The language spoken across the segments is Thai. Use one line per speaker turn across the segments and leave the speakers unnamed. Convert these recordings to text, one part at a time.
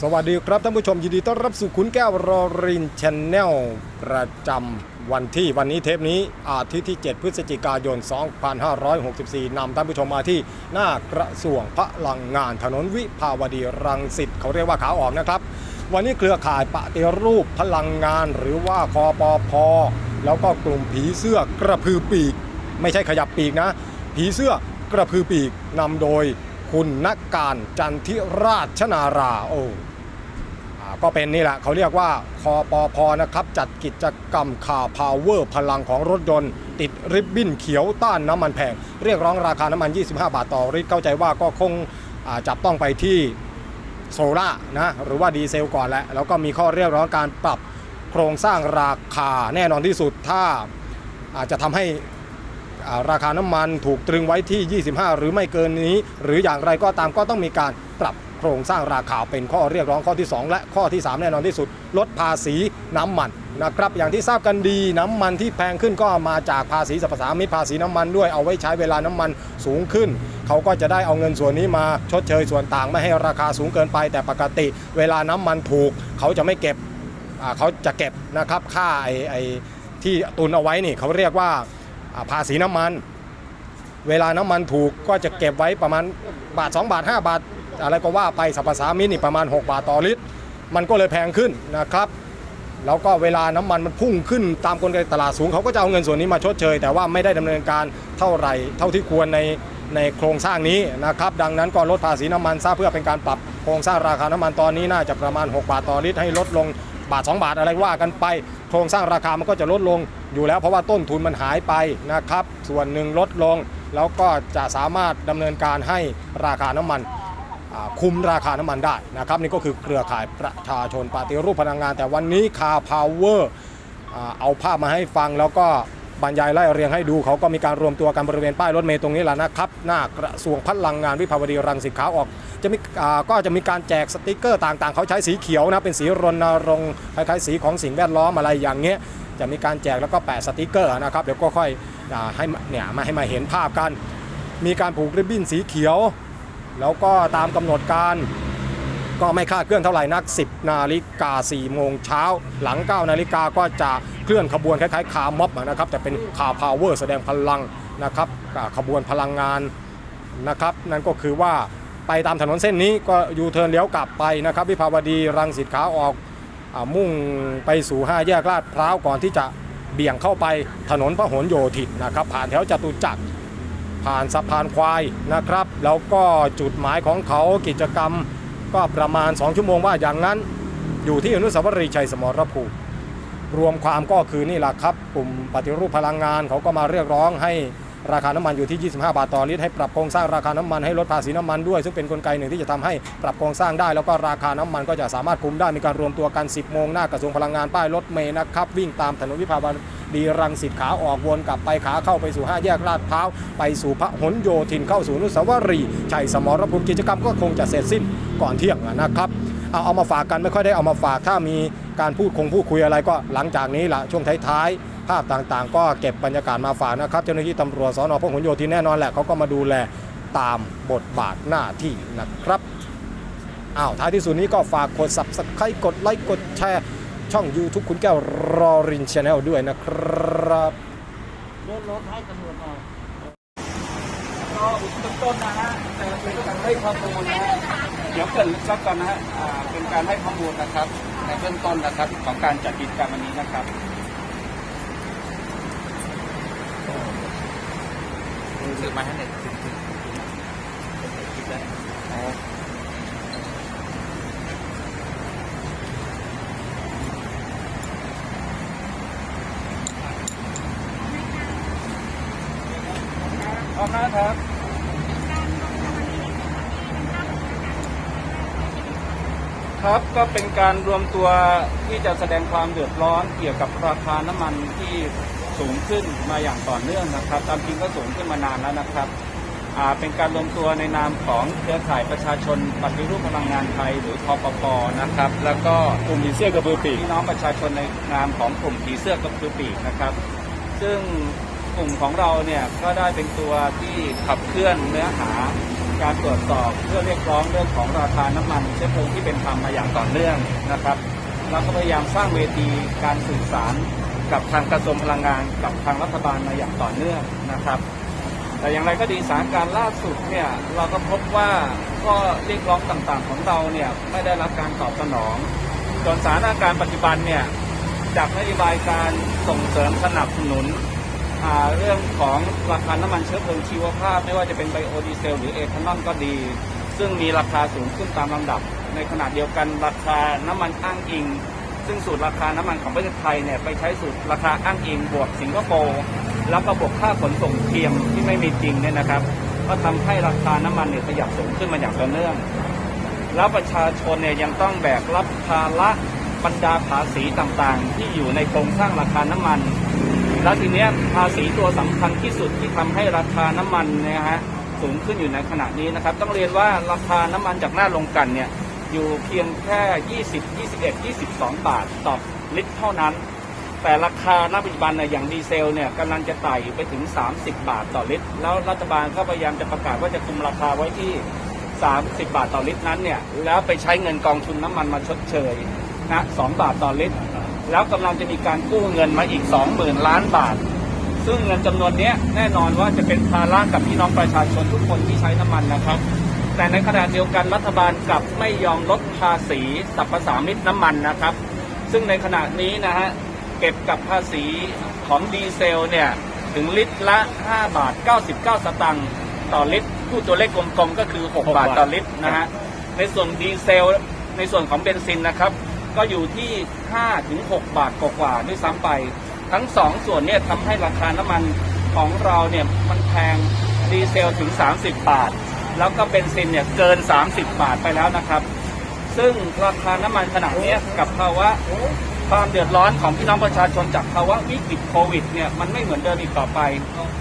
สวัสดีครับท่านผู้ชมยินดีต้อนรับสู่ขุนแก้วรอรินชแนลประจำวันที่วันนี้เทปนี้อาทิตย์ที่ 7 พฤศจิกายน 2564นำท่านผู้ชมมาที่หน้ากระทรวงพลังงานถนนวิภาวดีรังสิตเขาเรียกว่าขาออกนะครับ วันนี้เครือข่ายปฏิรูปพลังงานหรือว่าคอปอพอแล้วก็กลุ่มผีเสื้อกระพือปีก ไม่ใช่ขยับปีกนะ ผีเสื้อกระพือปีกนำโดย คุณนักการจันทิราชนาราโออก็เป็นนี่แหละเขาเรียกว่าคอปอพนะครับจัดกิจกรรมข่าวพาวเวอร์พลังของรถยนต์ ติดริบบิ้นเขียวต้านน้ำมันแพง เรียกร้องราคาน้ำมัน 25 บาทต่อลิตรเข้าใจว่าก็คงจับต้องไปที่โซล่านะหรือว่าดีเซลก่อนแหละแล้วก็มีข้อเรียกร้องการปรับโครงสร้างราคาแน่นอนที่สุดถ้าอาจจะทำให้ ราคาน้ำมันถูกตรึงไว้ที่ 25 หรือไม่เกินนี้ หรืออย่างไรก็ตามก็ต้องมีการปรับโครงสร้างราคาเป็นข้อเรียกร้องข้อที่ 2 และข้อที่ 3 แน่นอนที่สุด ลดภาษีน้ำมันนะครับอย่างที่ทราบกันดีน้ำมันที่แพงขึ้นก็มาจากภาษีสรรพสามิตภาษีน้ำมันด้วยเอาไว้ใช้เวลาน้ำมันสูงขึ้น เขาก็จะได้เอาเงินส่วนนี้มาชดเชยส่วนต่างไม่ให้ราคาสูงเกินไป แต่ปกติเวลาน้ำมันถูก เขาจะไม่เก็บเขาจะเก็บนะครับค่าไอ้ไอที่ตุนเอาไว้นี่เขาเรียกว่า ภาษีน้ำมัน เวลาน้ำมันถูกก็จะเก็บไว้ประมาณบาท 2 บาท 5 บาท อะไรก็ว่าไปสรรพสามิตนี่ประมาณ 6 บาทต่อลิตร มันก็เลยแพงขึ้นนะครับ แล้วก็เวลาน้ำมันมันพุ่งขึ้นตามกลไกตลาดสูงเขาก็จะเอาเงินส่วนนี้มาชดเชย แต่ว่าไม่ได้ดำเนินการเท่าไหร่เท่าที่ควรในในโครงสร้างนี้นะครับ ดังนั้นก็ลดภาษีน้ำมันซะเพื่อเป็นการปรับโครงสร้างราคาน้ำมันตอนนี้น่าจะประมาณ 6 บาทต่อลิตรให้ลดลงบาท 2 บาทอะไรว่ากันไป โครงสร้างราคามันก็จะลดลง อยู่แล้วเพราะว่าต้นทุนมันหายไปนะครับ ส่วนหนึ่งลดลง แล้วก็จะสามารถดำเนินการให้ราคาน้ำมันคุมราคาน้ำมันได้นะครับ นี่ก็คือเครือข่ายประชาชนปฏิรูปพลังงาน แต่วันนี้คาพาวเวอร์เอาภาพมาให้ฟังแล้วก็บรรยายไล่เรียงให้ดูเขาก็มีการรวมตัวกันบริเวณป้ายรถเมล์ตรงนี้แหละนะครับ หน้ากระทรวงพลังงานวิภาวดีรังสิตขาออก จะมีก็จะมีการแจกสติกเกอร์ต่างๆ เขาใช้สีเขียวนะ เป็นสีรณรงค์คล้ายๆสีของสิ่งแวดล้อมอะไรอย่างเงี้ย จะมีการแจกแล้วก็แปะสติกเกอร์นะครับเดี๋ยวก็ค่อยอให้เนี่ยมาให้มาเห็นภาพกัน มีการผูกริบบิ้นสีเขียว แล้วก็ตามกำหนดการก็ไม่คาดเคลื่อนเท่าไหร่นัก 10 นาฬิกา 4 โมงเช้า หลัง 9 นาฬิกาก็จะเคลื่อนขบวนคล้ายๆคาร์ม็อบนะครับแต่เป็นคาร์พาวเวอร์แสดงพลังนะครับขบวนพลังงานนะครับนั่นก็คือว่าไปตามถนนเส้นนี้ก็ยูเทิร์นเลี้ยวกลับไปนะครับวิภาวดีรังสิตขาออก มุ่งไปสู่5แยกลาดพร้าวก่อนที่จะเบี่ยงเข้าไปถนนพหลโยธินนะครับ ผ่านแถวจตุจักรผ่านสะพานควายนะครับ แล้วก็จุดหมายของเขากิจกรรมก็ประมาณ 2 ชั่วโมงว่าอย่างนั้น อยู่ที่อนุสาวรีย์ชัยสมรภูมิรวมความก็คือนี่แหละครับ กลุ่มปฏิรูปพลังงานเขาก็มาเรียกร้องให้ ราคาน้ำมันอยู่ที่ 25 บาทต่อลิตรให้ปรับโครงสร้างราคาน้ำมันให้ลดภาษีน้ำมันด้วย ซึ่งเป็นนกลไกหนึ่งที่จะทำให้ปรับโครงสร้างได้ แล้วก็ราคาน้ำมันก็จะสามารถคุมได้มีการรวมตัวกัน 10 โมงหน้ากระทรวงพลังงานป้ายรถเมย์นะครับวิ่งตามถนนวิภาวดีรังสิตขาออกวนกลับไปขาเข้าไปสู่ 5 แยกลาดพร้าวไปสู่พระหลโยธินเข้าสู่นุสาวรีย์ชัยสมรภูมิกิจกรรมก็คงจะเสร็จสิ้นก่อนเที่ยงนะครับเอาเอามาฝากกันไม่ค่อยได้เอามาฝากถ้ามีการพูดคงพูดคุยอะไรก็หลังจากนี้ละช่วงท้ายๆ ภาพต่างๆ ก็เก็บบรรยากาศมาฝากนะครับ เจ้าหน้าที่ตำรวจสอนอพหลโยธินแน่นอนแหละเขาก็มาดูแลตามบทบาทหน้าที่นะครับอ้าวท้ายที่สุดนี้ก็ฝากกด subscribe กดไลค์กดแชร์ช่อง YouTube คุณแก้วรอรินชาแนลด้วยนะครับ
รถรถให้ตำรวจหน่อยก็อุดต้นนะฮะแต่เป็นการให้ข้อมูลนะฮะเดี๋ยวเกรินสักก่อนนะฮะเป็นการให้ข้อมูลนะครับในเบื้องต้นนะครับของการจัดกิจกรรมวันนี้นะครับ สื่อมาให้เน็ตถึงถึงถึงได้อ๋อพร้อมนะครับครับก็เป็นการรวมตัวที่จะแสดงความเดือดร้อนเกี่ยวกับราคาน้ำมันที่ สูงขึ้นมาอย่างต่อเนื่องนะครับ ตามจริงก็สูงขึ้นมานานแล้วนะครับ เป็นการรวมตัวในนามของเครือข่ายประชาชนปฏิรูปพลังงานไทย หรือคอปปนะครับ แล้วก็กลุ่มผีเสื้อกระพือปีกพี่น้องประชาชนในนามของกลุ่มผีเสื้อกระพือปีกนะครับ ซึ่งกลุ่มของเราเนี่ยก็ได้เป็นตัวที่ขับเคลื่อนเนื้อหาการตรวจสอบเพื่อเรียกร้องเรื่องของราคาน้ำมันเชื้อเพลิงที่เป็นธรรมมาอย่างต่อเนื่องนะครับ เราก็พยายามสร้างเวทีการสื่อสาร กับทางกระทรวงพลังงานกับทางรัฐบาลมาอย่างต่อเนื่องนะครับ แต่อย่างไรก็ดีสถานการณ์ล่าสุดเนี่ยเราก็พบว่าข้อเรียกร้องต่างๆของเราเนี่ยไม่ได้รับการตอบสนองส่วนสถานการณ์ปัจจุบันเนี่ยจากนโยบายการส่งเสริมสนับสนุนเรื่องของราคาน้ำมันเชื้อเพลิงชีวภาพ ไม่ว่าจะเป็นไบโอดีเซลหรือเอทานอลก็ดี ซึ่งมีราคาสูงขึ้นตามลำดับ ในขณะเดียวกันราคาน้ำมันอ้างอิง ซึ่งสูตรราคาน้ำมันของประเทศไทยเนี่ยไปใช้สูตรราคาอ้างอิงบวกสิงคโปร์แล้วก็บวกค่าขนส่งเทียมที่ไม่มีจริงเนี่ยนะครับ ก็ทำให้ราคาน้ำมันเนี่ยขยับสูงขึ้นมาอย่างต่อเนื่อง แล้วประชาชนเนี่ยยังต้องแบกรับภาระบรรดาภาษีต่างๆ ที่อยู่ในโครงสร้างราคาน้ำมัน แล้วทีเนี้ยภาษีตัวสำคัญที่สุดที่ทำให้ราคาน้ำมันเนี่ยฮะสูงขึ้นอยู่ในขณะนี้นะครับ ต้องเรียนว่าราคาน้ำมันจากหน้าลงกลันเนี่ย อยู่เพียงแค่ 20 21 22 บาทต่อลิตรเท่านั้น แต่ราคาณปัจจุบันเนี่ยอย่างดีเซลเนี่ยกำลังจะไต่ไปถึง 30 บาทต่อลิตร แล้วรัฐบาลก็พยายามจะประกาศว่าจะคุมราคาไว้ที่ 30 บาทต่อลิตรนั้นเนี่ยแล้วไปใช้เงินกองทุนน้ำมันมาชดเชยนะ2บาทต่อลิตร แล้วกำลังจะมีการกู้เงินมาอีก 20,000 ล้านบาท ซึ่งเงินจำนวนนี้แน่นอนว่าจะเป็นภาระกับพี่น้องประชาชนทุกคนที่ใช้น้ำมันนะครับ แต่ในขณะเดียวกันรัฐบาลกลับไม่ยอมลดภาษีสรรพสามิตน้ำมันนะครับ ซึ่งในขณะนี้นะฮะเก็บกับภาษีของดีเซลเนี่ยถึงลิตรละ 5 บาท 99 สตางค์ต่อลิตรพูดตัวเลขกลมๆก็คือ 6 บาทต่อลิตรนะฮะในส่วนดีเซลในส่วนของเบนซินนะครับ ก็อยู่ที่5ถึง6บาทกว่าๆด้วยซ้ำไป ทั้ง 2 ส่วนเนี่ยทำให้ราคาน้ำมันของเราเนี่ยมันแพงดีเซลถึง 30 บาท แล้วก็เบนซินเนี่ยเกิน 30 บาทไปแล้วนะครับ ซึ่งราคาน้ำมันขนาดนี้กับภาวะความเดือดร้อนของพี่น้องประชาชนจากภาวะวิกฤตโควิดเนี่ยมันไม่เหมือนเดิมอีกต่อไป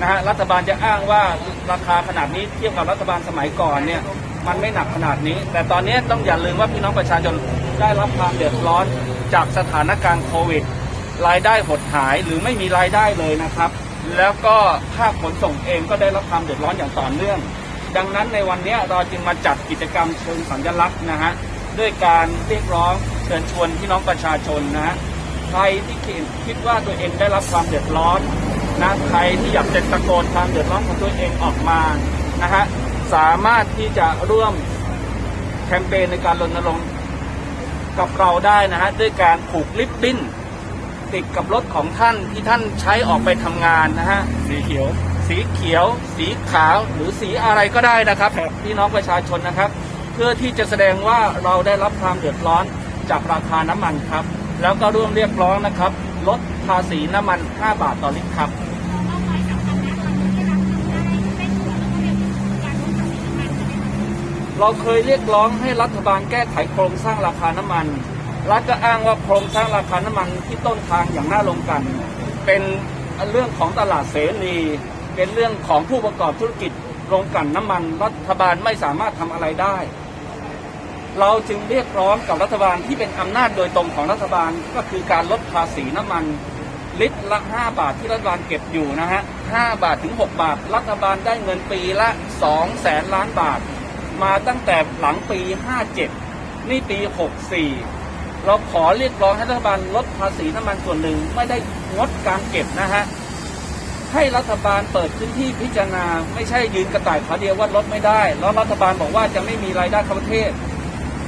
นะฮะรัฐบาลจะอ้างว่าราคาขนาดนี้เทียบกับรัฐบาลสมัยก่อนเนี่ยมันไม่หนักขนาดนี้ แต่ตอนนี้ต้องอย่าลืมว่าพี่น้องประชาชนได้รับความเดือดร้อนจากสถานการณ์โควิด รายได้หดหายหรือไม่มีรายได้เลยนะครับ แล้วก็ภาคขนส่งเองก็ได้รับความเดือดร้อนอย่างต่อเนื่อง ดังนั้นในวันนี้เราจึงมาจัดกิจกรรมเชิงสัญลักษณ์นะฮะด้วยการเรียกร้องเชิญชวนพี่น้องประชาชนนะฮะใครที่คิดคิดว่าตัวเองได้รับความเดือดร้อนนะใครที่อยากจะตะโกนความเดือดร้อนของตัวเองออกมานะฮะสามารถที่จะร่วมแคมเปญในการรณรงค์กับเราได้นะฮะด้วยการผูกลิปบิ้นติดกับรถของท่านที่ท่านใช้ออกไปทำงานนะฮะ
สีเขียว
สีเขียว สีขาวหรือสีอะไรก็ได้นะครับพี่น้องประชาชนนะครับ เพื่อที่จะแสดงว่าเราได้รับความเดือดร้อนจากราคาน้ำมันครับ แล้วก็ร่วมเรียกร้องนะครับ ลดภาษีน้ำมัน 5 บาทต่อลิตรครับเราเคยเรียกร้องให้รัฐบาลแก้ไขโครงสร้างราคาน้ำมันรัฐก็อ้างว่าโครงสร้างราคาน้ำมันที่ต้นทางอย่างน่าลงกัน เป็นเรื่องของตลาดเสรี เป็นเรื่องของผู้ประกอบธุรกิจโรงกลั่นน้ำมัน รัฐบาลไม่สามารถทำอะไรได้ เราจึงเรียกร้องกับรัฐบาลที่เป็นอำนาจโดยตรงของรัฐบาลก็คือการลดภาษีน้ำมัน ลิตรละ 5 บาทที่รัฐบาลเก็บอยู่นะฮะ 5 บาทถึง 6 บาท รัฐบาลได้เงินปีละ 2 แสนล้านบาท มาตั้งแต่หลังปี 57 นี่ปี 64เราขอเรียกร้องให้รัฐบาลลดภาษีน้ำมันส่วนหนึ่งไม่ได้งดการเก็บนะฮะ ให้รัฐบาลเปิดพื้นที่พิจารณา ไม่ใช่ยืนกระต่ายขาเดียวว่าลดไม่ได้แล้วรัฐบาลบอกว่าจะไม่มีรายได้เข้าประเทศ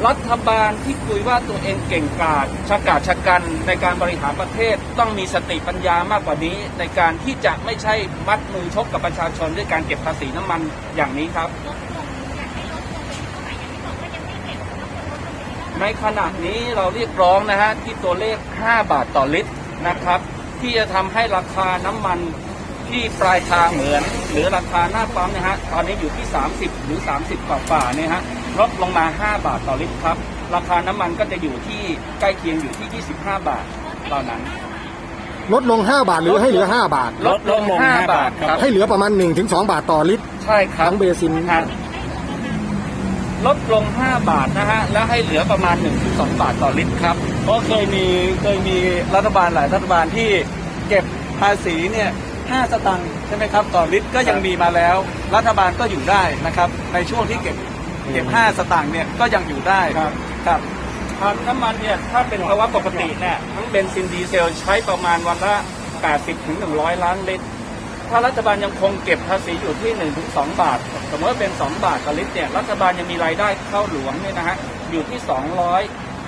รัฐบาลที่คุยว่าตัวเองเก่งกาจชะกาจชะกันในการบริหารประเทศ ต้องมีสติปัญญามากกว่านี้ ในการที่จะไม่ใช่มัดมือชกกับประชาชนด้วยการเก็บภาษีน้ำมันอย่างนี้ครับ ในขณะนี้เราเรียกร้องนะฮะที่ตัวเลข 5 บาทต่อลิตรนะครับ ที่จะทำให้ราคาน้ำมัน ที่ปลายทางเหมือนหรือราคาหน้าปั๊มนะฮะตอนนี้อยู่ที่ 30 หรือ 30กว่าฝ่าเนี่ยฮะลดลงมา 5 บาทต่อลิตรครับ ราคาน้ำมันก็จะอยู่ที่ใกล้เคียงอยู่ที่ 25 บาทตอนนั้น
ลดลง 5 บาทหรือให้เหลือ 5 บาท
ลดลง5บาทครับ
ให้เหลือประมาณ 1-2 บาทต่อลิตร
ใช่ครั
ข
บ
องเบซิน
ฮะลดลง 5 บาทนะฮะ แล้วให้เหลือประมาณ 1-2 บาทต่อลิตรครับ
เพราะเคยมีเคยมีรัฐบาลหลายรัฐบาลที่เก็บภาษีเนี่ย 5 สตางค์ใช่ไหมครับต่อลิตรก็ยังมีมาแล้ว รัฐบาลก็อยู่ได้นะครับ ในช่วงที่เก็บเก็บ 5 สตางค์เนี่ยก็ยังอยู่ได้
ครับ
ครับ
ครับน้ำมันเนี่ยถ้าเป็นภาวะปกติเนี่ยทั้งเบนซินดีเซลใช้ประมาณวันละ 80ถึง100 ล้านลิตร ถ้ารัฐบาลยังคงเก็บภาษีอยู่ที่1ถึง2บาท สมมติว่าเป็น 2 บาทต่อลิตรเนี่ยรัฐบาลยังมีรายได้เข้าหลวงเนี่ยนะฮะอยู่ที่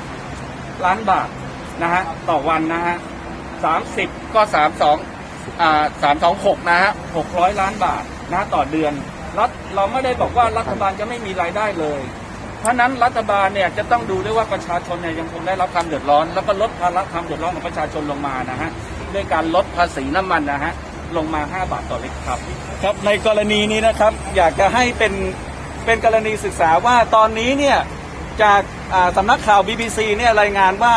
200 ล้านบาทนะฮะต่อวันนะฮะ30 ก็ 32 อ่า326นะฮะ600ล้านบาทนะต่อเดือนรัฐเราไม่ได้บอกว่ารัฐบาลจะไม่มีรายได้เลย เพราะนั้นรัฐบาลเนี่ยจะต้องดูด้วยว่าประชาชนเนี่ยยังคงได้รับความเดือดร้อน แล้วก็ลดภาระความเดือดร้อนของประชาชนลงมานะฮะด้วยการลดภาษีน้ำมันนะฮะลงมา 5 บาทต่อลิตรครับ
ครับในกรณีนี้นะครับอยากจะให้เป็นเป็นกรณีศึกษาว่าตอนนี้เนี่ยจากอ่าสำนักข่าว BBC เนี่ยรายงานว่า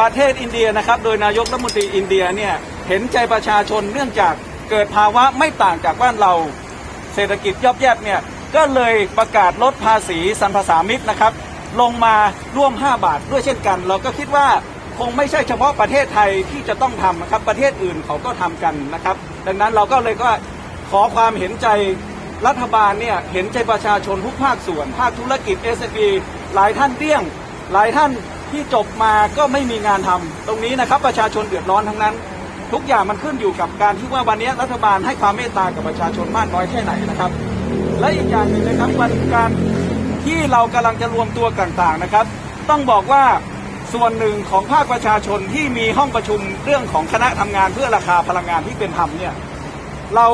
ประเทศอินเดียนะครับ โดยนายกรัฐมนตรีอินเดียเนี่ย เห็นใจประชาชนเนื่องจากเกิดภาวะไม่ต่างจากบ้านเรา เศรษฐกิจย่อแย่เนี่ยก็เลยประกาศลดภาษีสรรพสามิตนะครับ ลงมาร่วม 5 บาทด้วยเช่นกัน เราก็คิดว่าคงไม่ใช่เฉพาะประเทศไทยที่จะต้องทำนะครับประเทศอื่นเขาก็ทำกันนะครับ ดังนั้นเราก็เลยก็ขอความเห็นใจรัฐบาลเนี่ยเห็นใจประชาชนทุกภาคส่วน ภาคธุรกิจ SME หลายท่านเดี้ยง หลายท่านที่จบมาก็ไม่มีงานทำตรงนี้นะครับประชาชนเดือดร้อนทั้งนั้น ทุกอย่างมันขึ้นอยู่กับการที่ว่าวันนี้รัฐบาลให้ความเมตตากับประชาชนมากน้อยแค่ไหนนะครับ และอีกอย่างหนึ่งนะครับวันการที่เรากำลังจะรวมตัวต่างๆนะครับ ต้องบอกว่าส่วนหนึ่งของภาคประชาชนที่มีห้องประชุมเรื่องของคณะทำงานเพื่อราคาพลังงานที่เป็นธรรมเนี่ยเรา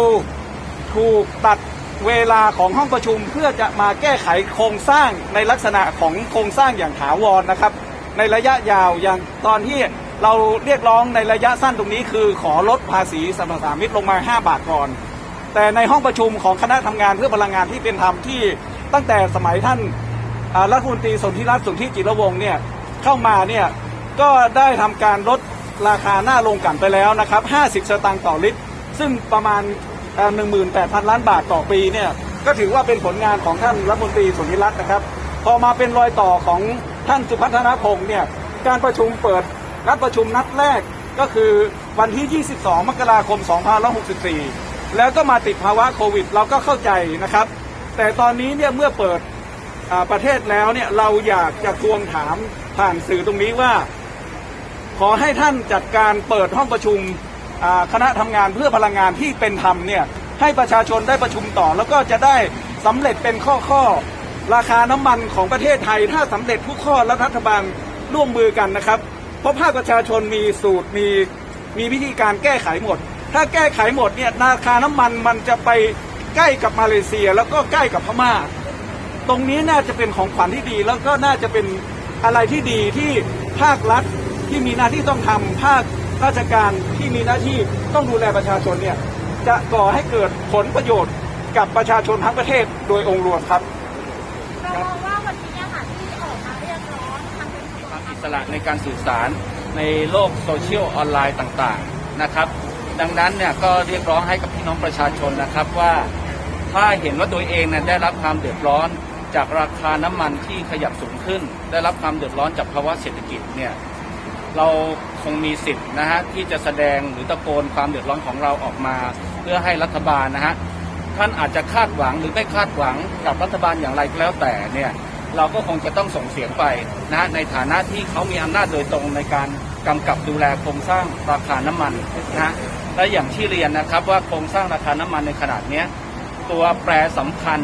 ถูกตัดเวลาของห้องประชุมเพื่อจะมาแก้ไขโครงสร้างในลักษณะของโครงสร้างอย่างถาวรนะครับ ในระยะยาวอย่างตอนที่ เราเรียกร้องในระยะสั้นตรงนี้คือขอลดภาษีสรรพสามิตลงมา 5 บาทก่อน แต่ในห้องประชุมของคณะทำงานเพื่อพลังงานที่เป็นธรรมที่ตั้งแต่สมัยท่านรัฐมนตรีสนธิรัตน์สนธิจิรวงศ์เนี่ยเข้ามาเนี่ยก็ได้ทำการลดราคาหน้าลงกันไปแล้วนะครับ 50 สตางค์ต่อลิตร ซึ่งประมาณเอ่อ18,000 ล้านบาทต่อปีเนี่ยก็ถือว่าเป็นผลงานของท่านรัฐมนตรีสนธิรัตน์นะครับ พอมาเป็นรอยต่อของท่านสุพัฒนพงศ์เนี่ยการประชุมเปิด นัดประชุมนัดแรกก็คือวันที่ 22 มกราคม 2564 แล้วก็มาติดภาวะโควิด เราก็เข้าใจนะครับ แต่ตอนนี้เนี่ยเมื่อเปิดประเทศแล้วเนี่ยเราอยากจะทวงถามผ่านสื่อตรงนี้ว่า ขอให้ท่านจัดการเปิดห้องประชุมคณะทำงานเพื่อพลังงานที่เป็นธรรมเนี่ยให้ประชาชนได้ประชุมต่อ แล้วก็จะได้สำเร็จเป็นข้อข้อๆราคาน้ำมันของประเทศไทย ถ้าสำเร็จทุกข้อและรัฐบาลร่วมมือกันนะครับ เพราะภาคประชาชนมีสูตรมีมีวิธีการแก้ไขหมด ถ้าแก้ไขหมดเนี่ยราคาน้ำมันมันจะไปใกล้กับมาเลเซียแล้วก็ใกล้กับพม่า ตรงนี้น่าจะเป็นของขวัญที่ดี แล้วก็น่าจะเป็นอะไรที่ดีที่ภาครัฐที่มีหน้าที่ต้องทำภาคราชการที่มีหน้าที่ต้องดูแลประชาชนเนี่ยจะก่อให้เกิดผลประโยชน์กับประชาชนทั้งประเทศโดยองค์รวมครับ
สระในการสื่อสารในโลกโซเชียลออนไลน์ต่างๆนะครับ ดังนั้นเนี่ยก็เรียกร้องให้กับพี่น้องประชาชนนะครับว่าถ้าเห็นว่าตัวเองเนี่ยได้รับความเดือดร้อน จากราคาน้ำมันที่ขยับสูงขึ้น ได้รับความเดือดร้อนจากภาวะเศรษฐกิจเนี่ยเราคงมีสิทธิ์นะฮะที่จะแสดงหรือตะโกนความเดือดร้อนของเราออกมา เพื่อให้รัฐบาลนะฮะท่านอาจจะคาดหวังหรือไม่คาดหวังกับรัฐบาลอย่างไรก็แล้วแต่เนี่ย เราก็คงจะต้องส่งเสียงไปนะในฐานะที่เขามีอำนาจโดยตรงในการกำกับดูแลโครงสร้างราคาน้ำมันนะและอย่างที่เรียนนะครับว่าโครงสร้างราคาน้ำมันในขนาดนี้ตัวแปรสำคัญ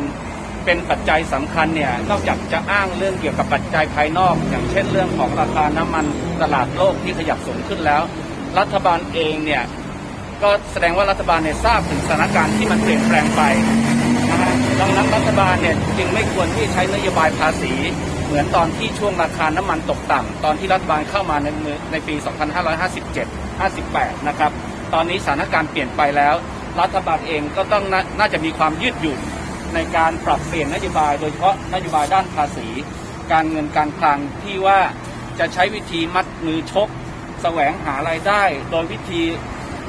เป็นปัจจัยสำคัญเนี่ยนอกจากจะอ้างเรื่องเกี่ยวกับปัจจัยภายนอก อย่างเช่นเรื่องของราคาน้ำมันตลาดโลกที่ขยับสูงขึ้นแล้ว รัฐบาลเองเนี่ยก็แสดงว่ารัฐบาลเนี่ยทราบถึงสถานการณ์ที่มันเปลี่ยนแปลงไป ดังนั้นรัฐบาลเนี่ยจึงไม่ควรที่ใช้นโยบายภาษี เหมือนตอนที่ช่วงราคาน้ำมันตกต่ำตอนที่รัฐบาลเข้ามาในในปี 2557 58 นะครับ ตอนนี้สถานการณ์เปลี่ยนไปแล้ว รัฐบาลเองก็ต้องนน่าจะมีความยืดหยุ่นในการปรับเปลี่ยนนโยบาย โดยเฉพาะนโยบายด้านภาษี การเงินการคลังที่ว่าจะใช้วิธีมัดมือชกแสวงหารายได้ โดยวิธี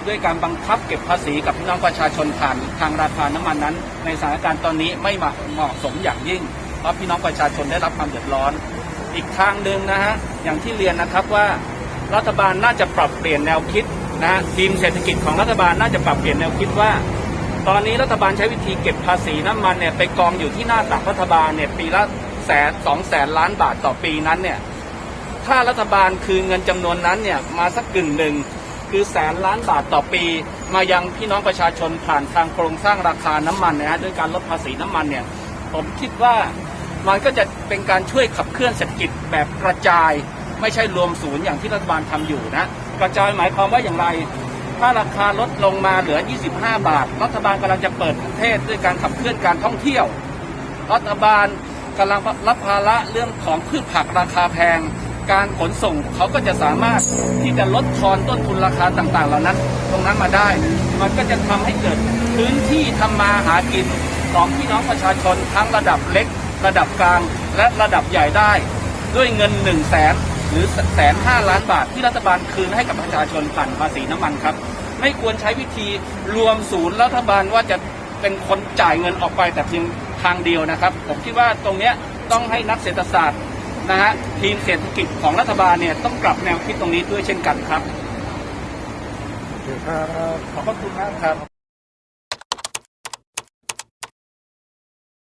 ด้วยการบังคับเก็บภาษีกับพี่น้องประชาชนผ่านทางราคาน้ำมันนั้น ในสถานการณ์ตอนนี้ไม่เหมาะสมอย่างยิ่ง เพราะพี่น้องประชาชนได้รับความเดือดร้อน อีกทางหนึ่งนะฮะอย่างที่เรียนนะครับว่ารัฐบาลน่าจะปรับเปลี่ยนแนวคิดนะฮะทีมเศรษฐกิจของรัฐบาลน่าจะปรับเปลี่ยนแนวคิดว่า ตอนนี้รัฐบาลใช้วิธีเก็บภาษีน้ำมันเนี่ยไปกองอยู่ที่หน้าตักรัฐบาลเนี่ยปีละแสนสองแสนล้านบาทต่อปีนั้นเนี่ยถ้ารัฐบาลคืนเงินจำนวนนั้นเนี่ยมาสักกึ่งหนึ่ง คือแสนล้านบาทต่อปี มายังพี่น้องประชาชนผ่านทางโครงสร้างราคาน้ำมันนะฮะด้วยการลดภาษีน้ำมันเนี่ย ผมคิดว่ามันก็จะเป็นการช่วยขับเคลื่อนเศรษฐกิจแบบกระจาย ไม่ใช่รวมศูนย์อย่างที่รัฐบาลทำอยู่นะ กระจายหมายความว่าอย่างไร ถ้าราคาลดลงมาเหลือ 25 บาท รัฐบาลกำลังจะเปิดประเทศด้วยการขับเคลื่อนการท่องเที่ยว รัฐบาลกำลังรับภาระเรื่องของพืชผักราคาแพง การขนส่งเขาก็จะสามารถที่จะลดทอนต้นทุนราคาต่างๆ เหล่านั้น ตรงนั้นมาได้ มันก็จะทำให้เกิดพื้นที่ทำมาหากินของพี่น้องประชาชนทั้งระดับเล็ก ระดับกลางและระดับใหญ่ได้ ด้วยเงิน1นึ่งแสนหรือแสนห้าล้านบาทที่รัฐบาลคืนให้กับประชาชนผ่านภาษีน้ำมันครับ ไม่ควรใช้วิธีรวมศูนย์รัฐบาลว่าจะเป็นคนจ่ายเงินออกไปแต่เพียงทางเดียวนะครับ ผมคิดว่าตรงเนี้ยต้องให้นักเศรษฐศาสตร์ นะฮะทีมเศรษฐกิจของรัฐบาลเนี่ยต้องปรับแนวคิดตรงนี้ด้วยเช่นกันครับ
ครับ
ขอบพระคุณมากครับ